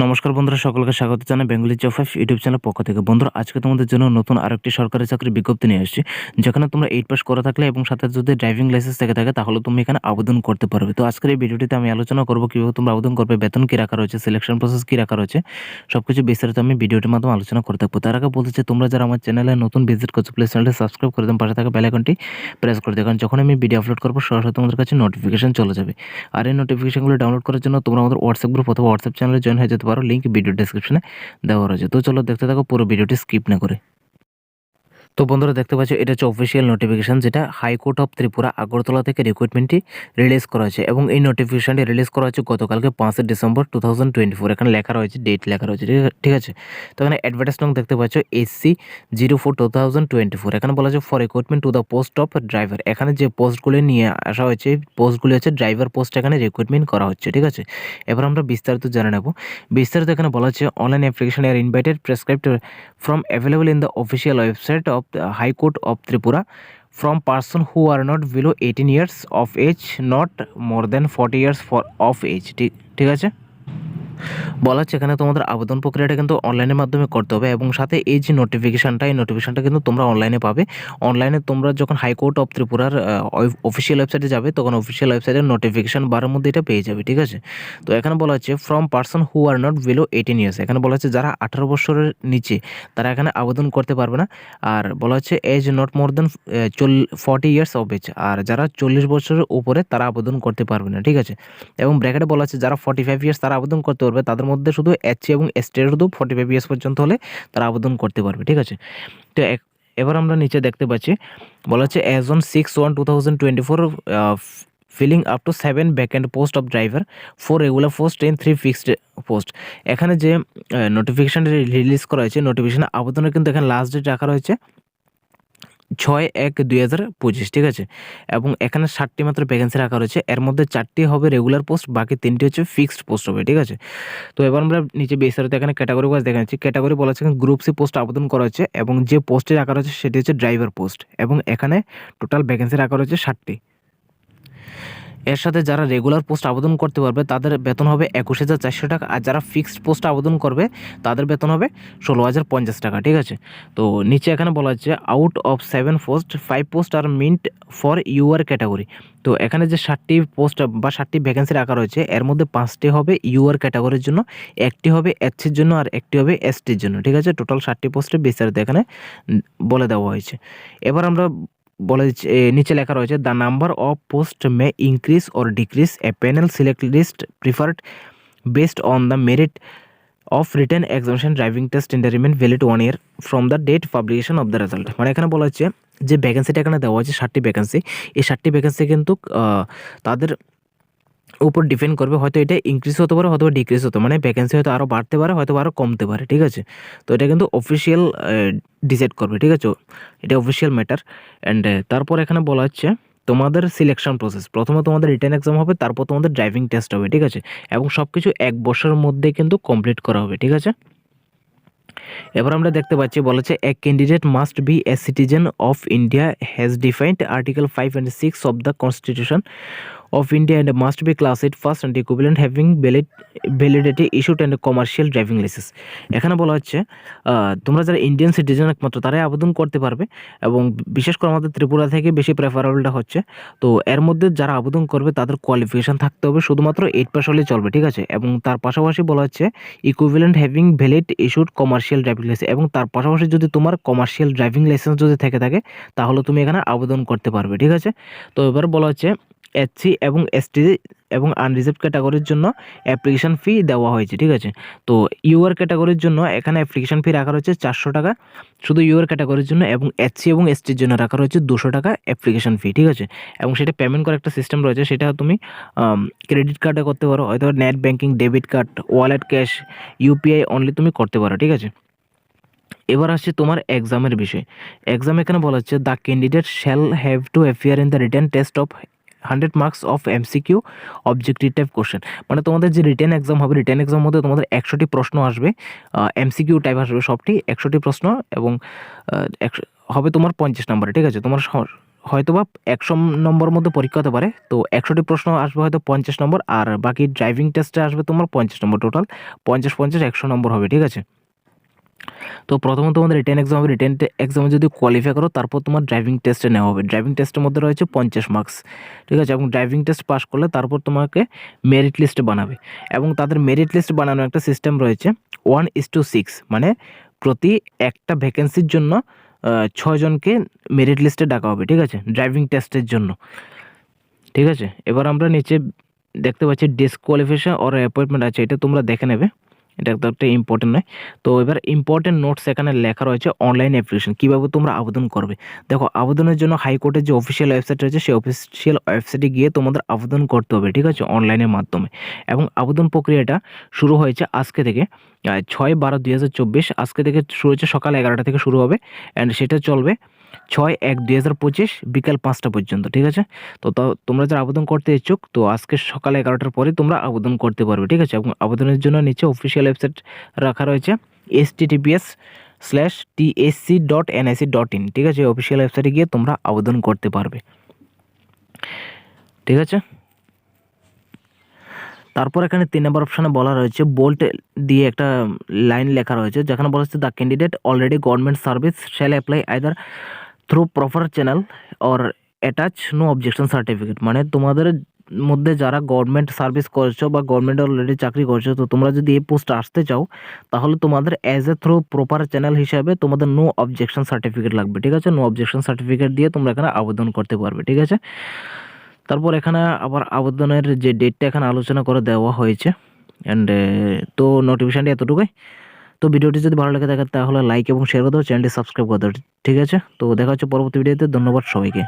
নমস্কার বন্ধুরা, সকলকে স্বাগত জানাই Bengali job five YouTube channel পক্ষ থেকে। বন্ধুরা, আজকে তোমাদের জন্য নতুন আরেকটি সরকারি চাকরির বিজ্ঞপ্তি নিয়ে এসেছি যেখানে তোমরা এইট পাস করা থাকলে এবং সাথে যদি ড্রাইভিং লাইসেন্স থেকে থাকে, তাহলে তুমি এখানে আবেদন করতে পারবে। তো আজকের এই ভিডিওটিতে আমি আলোচনা করব কীভাবে তোমরা আবেদন করবে, বেতন কী রাখা রয়েছে সিলেকশন প্রসেস কী রাখা রয়েছে সব কিছু বিস্তারিত আমি ভিডিওটির মাধ্যমে আলোচনা করে থাকব। তার আগে বলতে তোমরা যারা আমার চ্যানেলে নতুন ভিজিট করছ প্লিজ চ্যানেলটি সাবস্ক্রাইব করে দেন পাশে থাকা বেল আইকনটি প্রেস করে দেয় কারণ যখন আমি ভিডিও আপলোড করব, সরাসরি তোমাদের কাছে নোটিফিকেশন চলে যাবে। আর এই নোটিফিকেশনগুলো ডাউনলোড করার জন্য তোমরা আমাদের হোয়াটসঅ্যাপ গ্রুপ অথবা হোয়াটসঅ্যাপ চ্যানেলে জয়েন হয়ে যেতে পারো লিঙ্ক ভিডিও ডিসক্রিপশনে দেওয়া রয়েছে। তো চলো দেখতে থাকো, পুরো ভিডিওটি স্কিপ না করে। তো বন্ধুরা দেখতে পাচ্ছ, এটা হচ্ছে অফিসিয়াল নোটিফিকেশন যেটা high court of Tripura Agartala থেকে রিক্রুটমেন্টটি রিলিজ করা হয়েছে এবং এই নোটিফিকেশনটি রিলিজ করা হয়েছে গতকালকে পাঁচই December two thousand twenty four এখানে লেখা রয়েছে ডেট লেখা রয়েছে, ঠিক- আছে? তো এখানে অ্যাডভার্টাইজ অ্যাডভার্টাইজমেন্ট দেখতে পাচ্ছ SC zero four two thousand twenty four এখানে বলা হচ্ছে for recruitment to the post of driver এখানে যে পোস্টগুলি নিয়ে আসা হয়েছে পোস্টগুলি হচ্ছে ড্রাইভার পোস্ট এখানে রিক্রুটমেন্ট করা হচ্ছে, ঠিক আছে? এবার আমরা বিস্তারিত জেনে নেব। বিস্তারিত এখানে বলা হচ্ছে online application are invited prescribed from available in the official website of of high court of Tripura from person who are not below eighteen years of age not more than forty years for of age ঠিক ঠিক আছে বলা হচ্ছে এখানে তোমাদের আবেদন প্রক্রিয়াটা কিন্তু অনলাইনের মাধ্যমে করতে হবে এবং সাথে এই যে নোটিফিকেশানটা এই নোটিফিকেশানটা কিন্তু তোমরা অনলাইনে পাবে। অনলাইনে তোমরা যখন হাইকোর্ট অফ ত্রিপুরার অফিসিয়াল ওয়েবসাইটে যাবে, তখন অফিসিয়াল ওয়েবসাইটের নোটিফিকেশান বারের মধ্যে এটা পেয়ে যাবে, ঠিক আছে? তো এখানে বলা হচ্ছে from person who are not below eighteen years এখানে বলা হচ্ছে যারা আঠারো বছরের নিচে, তারা এখানে আবেদন করতে পারবে না। আর বলা হচ্ছে এজ নট মোর দেন চল ফর্টি ইয়ার্স অফ এজ আর যারা চল্লিশ বছরের উপরে, তারা আবেদন করতে পারবে না, ঠিক আছে? এবং ব্র্যাকেটে বলা হচ্ছে, যারা ফর্টি ফাইভ ইয়ার্স তারা আবেদন করতে পারবে তাদের মধ্যে শুধু এসসি এবং এসটির শুধু ফর্টি ফাইভ পর্যন্ত হলে তারা আবেদন করতে পারবে, ঠিক আছে? তো এবার আমরা নিচে দেখতে পাচ্ছি, বলা হচ্ছে as on six one two thousand twenty four filling up two seven vacant post of driver four regular post and three fixed post এখানে যে নোটিফিকেশানটা রিলিজ করা হয়েছে নোটিফিকেশান আবেদনের কিন্তু এখানে লাস্ট ডেট রাখা রয়েছে। ছয় এক দুই হাজার পঁচিশ, ঠিক আছে? এবং এখানে ষাটটি মাত্র ভ্যাকেন্সি রাখা রয়েছে। এর মধ্যে চারটি হবে রেগুলার পোস্ট বাকি তিনটি হচ্ছে ফিক্সড পোস্ট হবে, ঠিক আছে? তো এবার আমরা নিচে বিস্তারিত এখানে ক্যাটাগরি ওয়াইজ দেখা যাচ্ছে ক্যাটাগরি বলা হচ্ছে গ্রুপ সি পোস্ট আবেদন করা হচ্ছে এবং যে পোস্টে রাখা রয়েছে সেটি হচ্ছে ড্রাইভার পোস্ট এবং এখানে টোটাল ভ্যাকেন্সি রাখা রয়েছে ষাটটি। এর সাথে যারা রেগুলার পোস্ট আবেদন করতে পারবে, তাদের বেতন হবে একুশ হাজার চারশো টাকা। আর যারা ফিক্সড পোস্ট আবেদন করবে, তাদের বেতন হবে ষোলো হাজার পঞ্চাশ টাকা, ঠিক আছে? তো নিচে এখানে বলা হচ্ছে out of seven post five post are meant for UR category তো এখানে যে ষাটটি পোস্ট বা ষাটটি ভ্যাকেন্সি রাখা রয়েছে, এর মধ্যে পাঁচটি হবে ইউআর ক্যাটাগরির জন্য, একটি হবে এসসির জন্য, আর একটি হবে এসটির জন্য, ঠিক আছে? টোটাল ষাটটি পোস্টে বিস্তারিত এখানে বলে দেওয়া হয়েছে। এবার আমরা বলে নিচে লেখা রয়েছে the number of post may increase or decrease a panel select list preferred based on the merit of written examination driving test in the remain valid one year from the date publication of the result মানে এখানে বলা হচ্ছে যে ভ্যাকেন্সিটা এখানে দেওয়া হয়েছে ষাটটি vacancy এই ষাটটি ভ্যাকেন্সি কিন্তু তাদের উপর ডিপেন্ড করবে, হয়তো এটা ইনক্রিজ হতে পারে, হয়তো ডিক্রিজ হতে মানে ভ্যাকেন্সি হয়তো আরও বাড়তে পারে, হয়তো আরও কমতে পারে, ঠিক আছে? তো এটা কিন্তু অফিসিয়াল ডিসাইড করবে, ঠিক আছে? এটা অফিসিয়াল ম্যাটার অ্যান্ড তারপর এখানে বলা হচ্ছে, তোমাদের সিলেকশন প্রসেস প্রথমে তোমাদের রিটার্ন এক্সাম হবে, তারপর তোমাদের ড্রাইভিং টেস্ট হবে, ঠিক আছে? এবং সব কিছু এক বছরের মধ্যে কিন্তু কমপ্লিট করা হবে, ঠিক আছে? এবার আমরা দেখতে পাচ্ছি বলেছে a candidate must be a citizen of India has defined article five and six of the constitution India and must be class eight first and equivalent having valid validity issued and commercial driving licence এখানে বলা হচ্ছে তোমরা যারা Indian citizen একমাত্র, তারাই আবেদন করতে পারবে এবং বিশেষ করে আমাদের ত্রিপুরা থেকে বেশি প্রেফারেবলটা হচ্ছে। তো এর মধ্যে যারা আবেদন করবে, তাদের কোয়ালিফিকেশান থাকতে হবে, শুধুমাত্র এইট পাস হলেই চলবে, ঠিক আছে? এবং তার পাশাপাশি বলা হচ্ছে equivalent having valid issued commercial driving licence এবং তার পাশাপাশি যদি তোমার কমার্শিয়াল ড্রাইভিং লাইসেন্স যদি থেকে থাকে, তাহলে তুমি এখানে আবেদন করতে পারবে, ঠিক আছে? তো এবার বলা হচ্ছে এসসি এবং এসটি এবং আনরিজার্ভ ক্যাটাগরির জন্য অ্যাপ্লিকেশন ফি দেওয়া হয়েছে, ঠিক আছে? তো ইউআর ক্যাটাগরির জন্য এখানে অ্যাপ্লিকেশন ফি রাখা রয়েছে চারশো টাকা। শুধু ইউআর ক্যাটাগরির জন্য এবং এসসি এবং এসটির জন্য রাখা রয়েছে দুশো টাকা অ্যাপ্লিকেশন ফি ঠিক আছে? এবং সেটা পেমেন্ট করার একটা সিস্টেম রয়েছে, সেটা তুমি ক্রেডিট কার্ডে করতে পারো, হয়তো net banking debit card wallet cash UPI only তুমি করতে পারো, ঠিক আছে? এবার আসছে তোমার এক্সামের বিষয়। এক্সাম এখানে বলা হচ্ছে the candidate shall have to appear in the written test of hundred marks of MCQ objective type question মানে তোমাদের যে রিটার্ন এক্সাম হবে রিটার্ন এক্সাম মধ্যে তোমাদের একশোটি প্রশ্ন আসবে এমসিকিউ টাইপ আসবে সবটি, একশোটি প্রশ্ন এবং হবে তোমার পঞ্চাশ নম্বরে ঠিক আছে? তোমার হয়তো বা একশো নম্বর মধ্যে পরীক্ষা হতে পারে, তো একশোটি প্রশ্ন আসবে হয়তো পঞ্চাশ নম্বর আর বাকি ড্রাইভিং টেস্টে আসবে তোমার পঞ্চাশ নম্বর টোটাল পঞ্চাশ পঞ্চাশ একশো নম্বর হবে, ঠিক আছে? তো প্রথমত তোমাদের রিটেন এক্সাম হবে। রিটেন এক্সামে যদি কোয়ালিফাই করো, তারপর তোমার ড্রাইভিং টেস্টে নেওয়া হবে। ড্রাইভিং টেস্টের মধ্যে রয়েছে পঞ্চাশ মার্কস ঠিক আছে? এবং ড্রাইভিং টেস্ট পাস করলে তারপর তোমাকে মেরিট লিস্ট বানাবে। এবং তাদের মেরিট লিস্ট বানানোর একটা সিস্টেম রয়েছে ওয়ান ইস টু সিক্স মানে প্রতি একটা ভ্যাকেন্সির জন্য ছজনকে মেরিট লিস্টে ডাকা হবে, ঠিক আছে? ড্রাইভিং টেস্টের জন্য, ঠিক আছে? এবার আমরা নিচে দেখতে পাচ্ছি ডিসকোয়ালিফিকেশন ওর অ্যাপয়েন্টমেন্ট আছে, এটা তোমরা দেখে নেবে। এটা একটা ইম্পর্টেন্ট নয়। তো এবার ইম্পর্টেন্ট নোটস এখানে লেখা রয়েছে অনলাইন অ্যাপ্লিকেশন কীভাবে তোমরা আবেদন করবে? দেখো, আবেদনের জন্য হাইকোর্টের যে অফিসিয়াল ওয়েবসাইট রয়েছে, সেই অফিসিয়াল ওয়েবসাইটে গিয়ে তোমাদের আবেদন করতে হবে, ঠিক আছে? অনলাইনের মাধ্যমে। এবং আবেদন প্রক্রিয়াটা শুরু হয়েছে আজকে থেকে ছয় বারো দুই আজকে থেকে শুরু হচ্ছে সকাল এগারোটা থেকে শুরু হবে অ্যান্ড সেটা চলবে ছয় এক দুই হাজার পঁচিশ বিকাল পাঁচটা পর্যন্ত, ঠিক আছে? তো তোমরা যারা আবেদন করতে ইচ্ছুক, তো আজকে সকাল এগারোটার পরে তোমরা আবেদন করতে পারবে, ঠিক আছে? এবং আবেদনের জন্য নিচে অফিসিয়াল ওয়েবসাইট রাখা রয়েছে https slash TSC dot NIC dot in ঠিক আছে? অফিসিয়াল ওয়েবসাইটে গিয়ে তোমরা আবেদন করতে পারবে, ঠিক আছে? তারপর এখানে তিন নম্বর অপশানে বলা রয়েছে বোল্ট দিয়ে একটা লাইন লেখা রয়েছে, যেখানে বলা হচ্ছে the candidate already government service shall apply either through proper channel or attach no objection certificate মানে তোমাদের মধ্যে যারা গভর্নমেন্ট সার্ভিস করছ বা গভর্নমেন্ট অলরেডি চাকরি করছ, তো তোমরা যদি এই পোস্টে আসতে চাও, তাহলে তোমাদের as a through proper channel হিসাবে তোমাদের নো অবজেকশন সার্টিফিকেট লাগবে, ঠিক আছে? নো অবজেকশন সার্টিফিকেট দিয়ে তোমরা এখানে আবেদন করতে পারবে, ঠিক আছে? তারপর এখানে আবার আবেদনের যে ডেটটা এখানে আলোচনা করে দেওয়া হয়েছে অ্যান্ড তো নোটিফিকেশানটি এতটুকুই। তো ভিডিওটি যদি ভালো লেগে থাকে তাহলে লাইক এবং শেয়ার করে দেবো চ্যানেলটি সাবস্ক্রাইব করে দেবো ঠিক আছে? তো দেখা হচ্ছে পরবর্তী ভিডিওতে ধন্যবাদ সবাইকে।